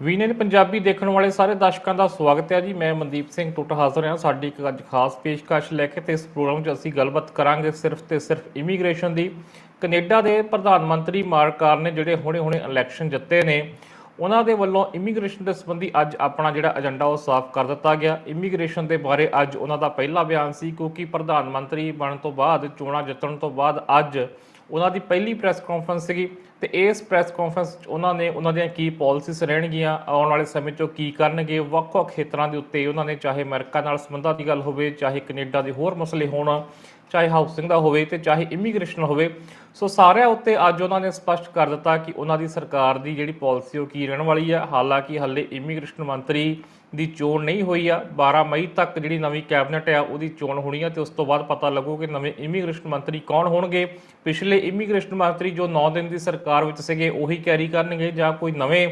ਵੀਨੇਨ ਪੰਜਾਬੀ ਦੇਖਣ ਵਾਲੇ ਸਾਰੇ ਦਰਸ਼ਕਾਂ ਦਾ ਸਵਾਗਤ ਹੈ ਜੀ। ਮੈਂ ਮਨਦੀਪ ਸਿੰਘ ਟੁੱਟ ਹਾਜ਼ਰ ਹਾਂ। ਸਾਡੀ ਇੱਕ ਅੱਜ ਖਾਸ ਪੇਸ਼ਕਸ਼ ਲੈ ਕੇ ਤੇ ਇਸ ਪ੍ਰੋਗਰਾਮ 'ਚ ਅਸੀਂ ਗੱਲਬਾਤ ਕਰਾਂਗੇ ਸਿਰਫ ਤੇ ਸਿਰਫ ਇਮੀਗ੍ਰੇਸ਼ਨ ਦੀ। ਕੈਨੇਡਾ ਦੇ ਪ੍ਰਧਾਨ ਮੰਤਰੀ ਮਾਰਕ ਕਾਰ ਨੇ ਜਿਹੜੇ ਹੁਣੇ-ਹੁਣੇ ਇਲੈਕਸ਼ਨ ਜਿੱਤੇ ਨੇ, ਉਹਨਾਂ ਦੇ ਵੱਲੋਂ ਇਮੀਗ੍ਰੇਸ਼ਨ ਦੇ ਸੰਬੰਧੀ ਅੱਜ ਆਪਣਾ ਜਿਹੜਾ ਏਜੰਡਾ ਉਹ ਸਾਫ਼ ਕਰ ਦਿੱਤਾ ਗਿਆ। ਇਮੀਗ੍ਰੇਸ਼ਨ ਦੇ ਬਾਰੇ ਅੱਜ ਉਹਨਾਂ ਦਾ ਪਹਿਲਾ ਬਿਆਨ ਸੀ, ਕਿਉਂਕਿ ਪ੍ਰਧਾਨ ਮੰਤਰੀ ਬਣਨ ਤੋਂ ਬਾਅਦ, ਚੋਣਾਂ ਜਿੱਤਣ ਤੋਂ ਬਾਅਦ ਅੱਜ ਉਹਨਾਂ ਦੀ ਪਹਿਲੀ ਪ੍ਰੈਸ ਕਾਨਫਰੰਸ ਸੀਗੀ ਤੇ ਇਸ ਪ੍ਰੈਸ ਕਾਨਫਰੰਸ 'ਚ ਉਹਨਾਂ ਨੇ, ਉਹਨਾਂ ਦੀਆਂ ਕੀ ਪਾਲਿਸੀਜ਼ ਰਹਿਣਗੀਆਂ, ਆਉਣ ਵਾਲੇ ਸਮੇਂ 'ਚ ਉਹ ਕੀ ਕਰਨਗੇ, ਵੱਖ-ਵੱਖ ਖੇਤਰਾਂ ਦੇ ਉੱਤੇ ਉਹਨਾਂ ਨੇ ਚਾਹੇ ਅਮਰੀਕਾ ਨਾਲ ਸੰਬੰਧਾਂ ਦੀ ਗੱਲ ਹੋਵੇ, ਚਾਹੇ ਕੈਨੇਡਾ ਦੇ ਹੋਰ ਮਸਲੇ ਹੋਣ, ਚਾਹੇ ਹਾਊਸਿੰਗ ਦਾ ਹੋਵੇ ਤੇ ਚਾਹੇ ਇਮੀਗ੍ਰੇਸ਼ਨ ਹੋਵੇ। ਸੋ ਸਾਰਿਆਂ ਉੱਤੇ ਅੱਜ ਉਹਨਾਂ ਨੇ ਸਪਸ਼ਟ ਕਰ ਦਿੱਤਾ ਕਿ ਉਹਨਾਂ ਦੀ ਸਰਕਾਰ ਦੀ ਜਿਹੜੀ ਪਾਲਿਸੀ ਉਹ ਕੀ ਰਹਿਣ ਵਾਲੀ ਹੈ ਹਾਲਾਂਕਿ ਹੱਲੇ ਇਮੀਗ੍ਰੇਸ਼ਨ ਮੰਤਰੀ ਦੀ ਚੋਣ ਨਹੀਂ ਹੋਈ ਆ। 12 ਮਈ ਤੱਕ ਜਿਹੜੀ ਨਵੀਂ ਕੈਬਨਿਟ ਆ, ਉਹਦੀ ਚੋਣ ਹੋਣੀ ਆ ਤੇ ਉਸ ਤੋਂ ਬਾਅਦ ਪਤਾ ਲੱਗੂ ਕਿ ਨਵੇਂ ਇਮੀਗ੍ਰੇਸ਼ਨ ਮੰਤਰੀ ਕੌਣ ਹੋਣਗੇ। ਪਿਛਲੇ ਇਮੀਗ੍ਰੇਸ਼ਨ ਮੰਤਰੀ ਜੋ 9 ਦਿਨ ਦੀ ਸਰਕਾਰ ਵਿੱਚ ਸੀਗੇ, ਉਹੀ ਕੈਰੀ ਕਰਨਗੇ ਜਾਂ ਕੋਈ ਨਵੇਂ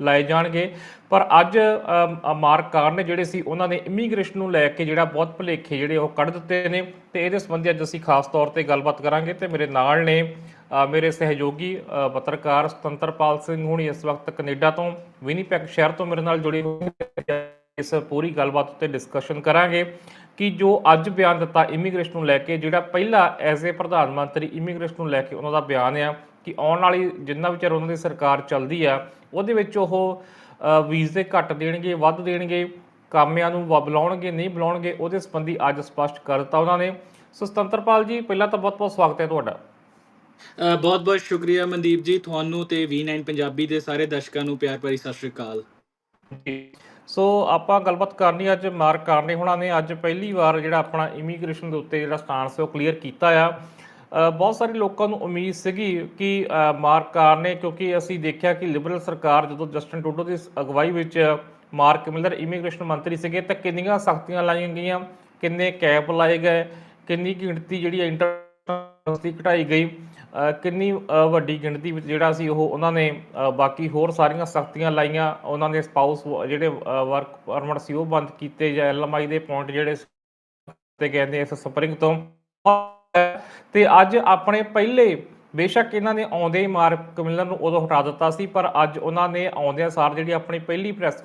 ਲਾਏ ਜਾਣਗੇ। ਪਰ ਅੱਜ ਅਮ, ਅ, ਨੇ ਜਿਹੜੇ ਸੀ ਉਹਨਾਂ ਨੇ ਇਮੀਗ੍ਰੇਸ਼ਨ ਨੂੰ ਲੈ ਕੇ ਜਿਹੜਾ ਬਹੁਤ ਭੁਲੇਖੇ ਜਿਹੜੇ ਉਹ ਕੱਢ ਦਿੱਤੇ ਨੇ ਤੇ ਇਹਦੇ ਸੰਬੰਧੀ ਅੱਜ ਅਸੀਂ ਖਾਸ ਤੌਰ ਤੇ ਗੱਲਬਾਤ ਕਰਾਂਗੇ ਤੇ ਮੇਰੇ ਨਾਲ ਨੇ ਮੇਰੇ ਸਹਿਯੋਗੀ ਪੱਤਰਕਾਰ ਸੁਤੰਤਰਪਾਲ ਸਿੰਘ ਹੁਣੀ ਇਸ ਵਕਤ ਕੈਨੇਡਾ ਤੋਂ ਵਿਨੀਪੈਗ ਸ਼ਹਿਰ ਤੋਂ ਮੇਰੇ ਨਾਲ ਜੁੜੇ ਹੋਏ ਇਸ ਪੂਰੀ ਗੱਲਬਾਤ ਉੱਤੇ ਡਿਸਕਸ਼ਨ ਕਰਾਂਗੇ ਕਿ ਜੋ ਅੱਜ ਬਿਆਨ ਦਿੱਤਾ ਇਮੀਗ੍ਰੇਸ਼ਨ ਨੂੰ ਲੈ ਕੇ ਜਿਹੜਾ ਪਹਿਲਾ ਐਜ਼ ਏ ਪ੍ਰਧਾਨ ਮੰਤਰੀ ਇਮੀਗ੍ਰੇਸ਼ਨ ਨੂੰ ਲੈ ਕੇ ਉਹਨਾਂ ਦਾ ਬਿਆਨ ਆ ਕਿ ਆਉਣ ਵਾਲੀ ਜਿੰਨਾ ਵਿਚਾਰ ਉਹਨਾਂ ਦੀ ਸਰਕਾਰ ਚੱਲਦੀ ਆ ਉਹਦੇ ਵਿੱਚ ਉਹ ਵੀਜ਼ੇ ਘੱਟ ਦੇਣਗੇ ਵੱਧ ਦੇਣਗੇ ਕਾਮਿਆਂ ਨੂੰ ਬੁਲਾਉਣਗੇ ਨਹੀਂ ਬੁਲਾਉਣਗੇ ਉਹਦੇ ਸੰਬੰਧੀ ਅੱਜ ਸਪਸ਼ਟ ਕਰ ਦਿੱਤਾ ਉਹਨਾਂ ਨੇ। ਸੋ ਸੁਤੰਤਰਪਾਲ ਜੀ ਪਹਿਲਾਂ ਤਾਂ ਬਹੁਤ ਬਹੁਤ ਸਵਾਗਤ ਹੈ ਤੁਹਾਡਾ। ਅ, ਬਹੁਤ-ਬਹੁਤ ਸ਼ੁਕਰੀਆ ਮਨਦੀਪ ਜੀ ਤੁਹਾਨੂੰ ਤੇ V9 ਪੰਜਾਬੀ ਦੇ ਸਾਰੇ ਦਰਸ਼ਕਾਂ ਨੂੰ ਪਿਆਰ ਭਰੀ ਸਤਿ ਸ਼੍ਰੀ ਅਕਾਲ। ਸੋ ਆਪਾਂ ਗੱਲਬਾਤ ਕਰਨੀ ਅੱਜ ਮਾਰਕ ਕਾਰਨੇ ਹੋਣਾ ਨੇ ਅੱਜ ਪਹਿਲੀ ਵਾਰ ਜਿਹੜਾ ਆਪਣਾ ਇਮੀਗ੍ਰੇਸ਼ਨ ਦੇ ਉੱਤੇ ਜਿਹੜਾ ਸਟਾਂਸ ਹੈ ਉਹ ਕਲੀਅਰ ਕੀਤਾ ਆ। ਬਹੁਤ ਸਾਰੇ ਲੋਕਾਂ ਨੂੰ ਉਮੀਦ ਸੀਗੀ ਕਿ ਅ, ਮਾਰਕ ਕਾਰ ਨੇ ਕਿਉਂਕਿ ਅਸੀਂ ਦੇਖਿਆ ਕਿ ਲਿਬਰਲ ਸਰਕਾਰ ਜਦੋਂ ਜਸਟਨ ਟੂਡੋ ਦੀ ਅਗਵਾਈ ਵਿੱਚ ਮਾਰਕ ਮਿਲਰ ਇਮੀਗ੍ਰੇਸ਼ਨ ਮੰਤਰੀ ਸੀਗੇ ਤਾਂ ਕਿੰਨੀਆਂ ਸਖਤੀਆਂ ਲਾਈਆਂ ਗਈਆਂ ਕਿੰਨੇ ਕੈਪ ਲਾਏ ਗਏ ਕਿੰਨੀ ਗਿਣਤੀ ਜਿਹੜੀ ਇੰਟਰ ਦੀ ਘਟਾਈ ਗਈ। ਕਿੰਨੀ ਵੱਡੀ ਗਿਣਤੀ ਵਿੱਚ ਜਿਹੜਾ ਸੀ ਉਹ ਉਹਨਾਂ ਨੇ ਬਾਕੀ ਹੋਰ ਸਾਰੀਆਂ ਸਖਤੀਆਂ ਲਾਈਆਂ। ਉਹਨਾਂ ਦੇ ਸਪਾਊਸ ਜਿਹੜੇ ਵਰਕ ਪਰਮਿਟ ਸੀ ਉਹ ਬੰਦ ਕੀਤੇ ਜਾਂ ਐਲਐਮਆਈ ਦੇ ਪੁਆਇੰਟ ਜਿਹੜੇ ਸੀ ਤੇ ਕਹਿੰਦੇ ਇਸ ਸਪਰਿੰਗ ਤੋਂ ਤੇ ਅੱਜ ਆਪਣੇ ਪਹਿਲੇ, ਬੇਸ਼ੱਕ ਇਹਨਾਂ ਨੇ ਆਉਂਦੇ ਹੀ ਮਾਰਕ ਕਮਿਲਰ ਨੂੰ ਉਦੋਂ ਹਟਾ ਦਿੱਤਾ ਸੀ, ਪਰ ਅੱਜ ਉਹਨਾਂ ਨੇ ਆਉਂਦਿਆਂ ਸਾਰ ਜਿਹੜੀ ਆਪਣੀ ਪਹਿਲੀ ਪ੍ਰੈਸ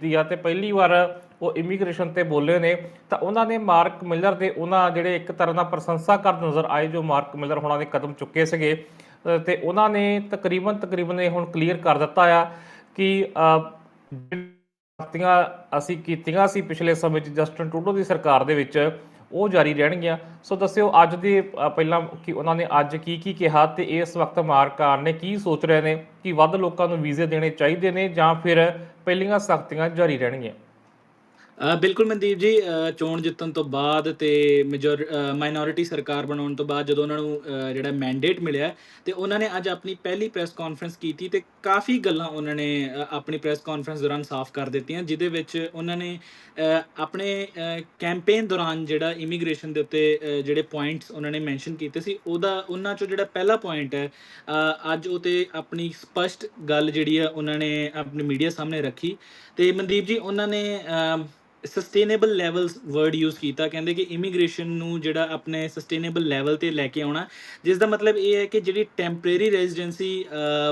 ਦੀ ਆ ਤੇ ਪਹਿਲੀ ਵਾਰ ਉਹ ਇਮੀਗ੍ਰੇਸ਼ਨ ਤੇ ਬੋਲੇ ਨੇ ਤਾਂ ਉਹਨਾਂ ਨੇ ਮਾਰਕ ਮਿਲਰ ਦੇ ਉਹਨਾਂ ਜਿਹੜੇ ਇੱਕ ਤਰ੍ਹਾਂ ਦਾ ਪ੍ਰਸ਼ੰਸਾ ਕਰਦੇ ਨਜ਼ਰ ਆਏ ਜੋ ਮਾਰਕ ਮਿਲਰ ਹੋਣਾ ਦੇ ਕਦਮ ਚੁੱਕੇ ਸੀਗੇ। ਅ, ਤੇ ਉਹਨਾਂ ਨੇ ਤਕਰੀਬਨ ਤਕਰੀਬਨ ਇਹ ਹੁਣ ਕਲੀਅਰ ਕਰ ਦਿੱਤਾ ਆ ਕਿ ਜਿਹੜੀਆਂ ਅਸੀਂ ਕੀਤੀਆਂ ਸੀ ਪਿਛਲੇ ਸਮੇਂ 'ਚ ਜਸਟਨ ਟਰੂਡੋ ਦੀ ਸਰਕਾਰ ਦੇ ਵਿੱਚ ਉਹ ਜਾਰੀ ਰਹਿਣਗੀਆਂ। ਸੋ ਦੱਸਿਓ ਅੱਜ ਦੇ ਪਹਿਲਾਂ ਕਿ ਉਹਨਾਂ ਨੇ ਅੱਜ ਕੀ ਕੀ ਕਿਹਾ ਤੇ ਇਸ ਵਕਤ ਮਾਰਕਾਰ ਨੇ ਕੀ ਸੋਚ ਰਹੇ ਨੇ ਕਿ ਵੱਧ ਲੋਕਾਂ ਨੂੰ ਵੀਜ਼ੇ ਦੇਣੇ ਚਾਹੀਦੇ ਨੇ ਜਾਂ ਫਿਰ ਪਹਿਲੀਆਂ ਸਖਤੀਆਂ ਜਾਰੀ ਰਹਿਣਗੀਆਂ। ਬਿਲਕੁਲ ਮਨਦੀਪ ਜੀ ਅ, ਚੋਣ ਜਿੱਤਣ ਤੋਂ ਬਾਅਦ ਤੇ ਮੇਜਰ ਮਾਈਨੋਰਿਟੀ ਸਰਕਾਰ ਬਣਾਉਣ ਤੋਂ ਬਾਅਦ ਜਦੋਂ ਉਹਨਾਂ ਨੂੰ ਅ, ਜਿਹੜਾ ਮੈਂਡੇਟ ਮਿਲਿਆ ਤੇ ਉਹਨਾਂ ਨੇ ਅੱਜ ਆਪਣੀ ਪਹਿਲੀ ਪ੍ਰੈਸ ਕਾਨਫਰੰਸ ਕੀਤੀ ਤੇ ਕਾਫੀ ਗੱਲਾਂ ਉਹਨਾਂ ਨੇ ਅ, ਆਪਣੀ ਪ੍ਰੈਸ ਕਾਨਫਰੰਸ ਦੌਰਾਨ ਸਾਫ਼ ਕਰ ਦਿੱਤੀਆਂ ਜਿਹਦੇ ਵਿੱਚ ਉਹਨਾਂ ਨੇ ਅ, ਆਪਣੇ ਕੈਂਪੇਨ ਦੌਰਾਨ ਜਿਹੜਾ ਇਮੀਗ੍ਰੇਸ਼ਨ ਦੇ ਉੱਤੇ ਅ, ਜਿਹੜੇ ਪੁਆਇੰਟਸ ਉਹਨਾਂ ਨੇ ਮੈਂਸ਼ਨ ਕੀਤੇ ਸੀ ਉਹਦਾ ਉਹਨਾਂ ਚੋਂ ਜਿਹੜਾ ਪਹਿਲਾ ਪੁਆਇੰਟ ਹੈ ਅ, ਅੱਜ ਉਹ ਤੇ ਆਪਣੀ ਸਪਸ਼ਟ ਗੱਲ ਜਿਹੜੀ ਆ ਉਹਨਾਂ ਨੇ ਆਪਣੀ ਮੀਡੀਆ ਸਾਹਮਣੇ ਰੱਖੀ ਤੇ ਮਨਦੀਪ ਜੀ ਉਹਨਾਂ ਨੇ uh, sustainable levels word use ਕੀਤਾ, ਕਹਿੰਦੇ ਕਿ ਇਮੀਗ੍ਰੇਸ਼ਨ ਨੂੰ ਜਿਹੜਾ ਆਪਣੇ ਸਸਟੇਨੇਬਲ ਲੈਵਲ ਤੇ ਲੈ ਕੇ ਆਉਣਾ ਜਿਸ ਦਾ ਮਤਲਬ ਇਹ ਹੈ ਕਿ ਜਿਹੜੀ ਟੈਂਪਰੇਰੀ ਰੈਜ਼ੀਡੈਂਸੀ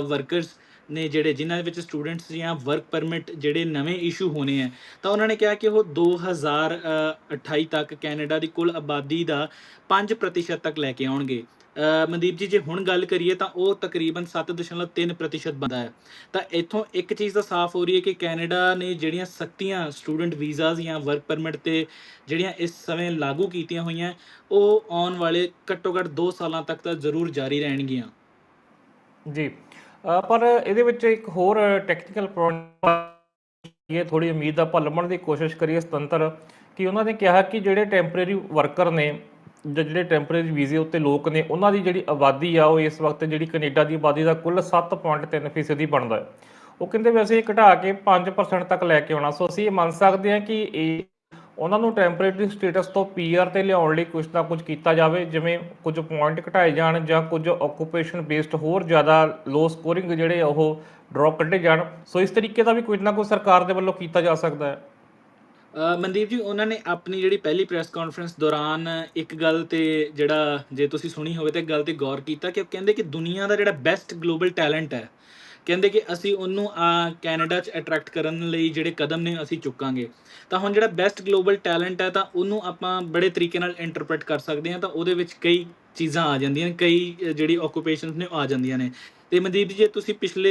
ਵਰਕਰਸ ਨੇ ਜਿਹੜੇ, ਜਿਨ੍ਹਾਂ ਵਿੱਚ ਸਟੂਡੈਂਟਸ ਜਾਂ ਵਰਕ ਪਰਮਿਟ ਜਿਹੜੇ ਨਵੇਂ ਇਸ਼ੂ ਹੋਣੇ ਆ ਤਾਂ ਉਹਨਾਂ ਨੇ ਕਿਹਾ ਕਿ ਉਹ 2028 ਤੱਕ ਕੈਨੇਡਾ ਦੀ ਕੁੱਲ ਆਬਾਦੀ ਦਾ 5% ਤੱਕ ਲੈ ਕੇ ਆਉਣਗੇ। ਮਨਦੀਪ ਜੀ, ਜੇ ਹੁਣ ਗੱਲ ਕਰੀਏ ਤਾਂ ਉਹ ਤਕਰੀਬਨ 7.3% ਬੰਦਾ ਹੈ। ਤਾਂ ਇੱਥੋਂ ਇੱਕ ਚੀਜ਼ ਤਾਂ ਸਾਫ਼ ਹੋ ਰਹੀ ਹੈ ਕਿ ਕੈਨੇਡਾ ਨੇ ਜਿਹੜੀਆਂ ਸਖਤੀਆਂ ਸਟੂਡੈਂਟ ਵੀਜ਼ਾਸ ਜਾਂ ਵਰਕ ਪਰਮਿਟ ਤੇ ਜਿਹੜੀਆਂ ਇਸ ਸਮੇਂ ਲਾਗੂ ਕੀਤੀਆਂ ਹੋਈਆਂ, ਉਹ ਆਉਣ ਵਾਲੇ ਘੱਟੋ ਘੱਟ 2 ਸਾਲਾਂ ਤੱਕ ਤਾਂ ਜ਼ਰੂਰ ਜਾਰੀ ਰਹਿਣਗੀਆਂ। ਜੀ। ਪਰ ਇਹਦੇ ਵਿੱਚ ਇੱਕ ਹੋਰ ਟੈਕਨੀਕਲ ਪ੍ਰੋਬਲਮ ਇਹ ਥੋੜੀ ਉਮੀਦ ਦਾ ਭਲਮਣ ਦੀ ਕੋਸ਼ਿਸ਼ ਕਰੀਏ ਸੁਤੰਤਰ, ਕਿ ਉਹਨਾਂ ਨੇ ਕਿਹਾ ਕਿ ਜਿਹੜੇ ਟੈਂਪਰੇਰੀ ਵਰਕਰ ਨੇ ਜਾਂ, ਜਿਹੜੇ ਟੈਂਪਰੇਰੀ ਵੀਜ਼ੇ ਉੱਤੇ ਲੋਕ ਨੇ, ਉਹਨਾਂ ਦੀ ਜਿਹੜੀ ਆਬਾਦੀ ਆ, ਉਹ ਇਸ ਵਕਤ ਜਿਹੜੀ ਕੈਨੇਡਾ ਦੀ ਆਬਾਦੀ ਦਾ ਕੁੱਲ 7.3% ਦੀ ਬਣਦਾ ਹੈ। ਉਹ ਕਹਿੰਦੇ ਵੈਸੇ ਇਹ ਘਟਾ ਕੇ 5% ਤੱਕ ਲੈ ਕੇ ਆਉਣਾ। ਸੋ ਅਸੀਂ ਇਹ ਮੰਨ ਸਕਦੇ ਹਾਂ ਕਿ ਇਹ ਉਹਨਾਂ ਨੂੰ ਟੈਂਪਰੇਰੀ ਸਟੇਟਸ ਤੋਂ ਪੀਆਰ ਤੇ ਲਿਆਉਣ ਲਈ ਕੁਝ ਨਾ ਕੁਝ ਕੀਤਾ ਜਾਵੇ, ਜਿਵੇਂ ਕੁਝ ਪੁਆਇੰਟ ਘਟਾਏ ਜਾਣ ਜਾਂ ਕੁਝ ਆਕੂਪੇਸ਼ਨ ਬੇਸਡ ਹੋਰ ਜ਼ਿਆਦਾ ਲੋ ਸਕੋਰਿੰਗ ਜਿਹੜੇ ਉਹ ਡ੍ਰੌਪ ਕੱਢੇ ਜਾਣ। ਸੋ ਇਸ ਤਰੀਕੇ ਦਾ ਵੀ ਕੁਝ ਨਾ ਕੁਝ ਸਰਕਾਰ ਦੇ ਵੱਲੋਂ ਕੀਤਾ ਜਾ ਸਕਦਾ ਹੈ। ਮਨਦੀਪ ਜੀ, ਉਹਨਾਂ ਨੇ ਆਪਣੀ ਜਿਹੜੀ ਪਹਿਲੀ ਪ੍ਰੈਸ ਕਾਨਫਰੰਸ ਦੌਰਾਨ ਇੱਕ ਗੱਲ ਤੇ ਜਿਹੜਾ ਜੇ ਤੁਸੀਂ ਸੁਣੀ ਹੋਵੇ ਤੇ ਗੱਲ ਤੇ ਗੌਰ ਕੀਤਾ ਕਿ ਉਹ ਕਹਿੰਦੇ ਕਿ ਦੁਨੀਆ ਦਾ ਜਿਹੜਾ ਬੈਸਟ ਗਲੋਬਲ ਟੈਲੈਂਟ ਹੈ, ਕਹਿੰਦੇ ਕਿ ਅਸੀਂ ਉਹਨੂੰ ਆ ਕੈਨੇਡਾ 'ਚ ਅਟਰੈਕਟ ਕਰਨ ਲਈ ਜਿਹੜੇ ਕਦਮ ਨੇ ਅਸੀਂ ਚੁੱਕਾਂਗੇ। ਤਾਂ ਹੁਣ ਜਿਹੜਾ ਬੈਸਟ ਗਲੋਬਲ ਟੈਲੈਂਟ ਹੈ ਤਾਂ ਉਹਨੂੰ ਆਪਾਂ ਬੜੇ ਤਰੀਕੇ ਨਾਲ ਇੰਟਰਪ੍ਰੀਟ ਕਰ ਸਕਦੇ ਹਾਂ ਤਾਂ ਉਹਦੇ ਵਿੱਚ ਕਈ ਚੀਜ਼ਾਂ ਆ ਜਾਂਦੀਆਂ ਕਈ ਜਿਹੜੀ ਓਕੂਪੇਸ਼ਨਸ ਨੇ ਉਹ ਆ ਜਾਂਦੀਆਂ ਨੇ। ਤੇ ਮਨਦੀਪ ਜੀ ਜੇ ਤੁਸੀਂ ਪਿਛਲੇ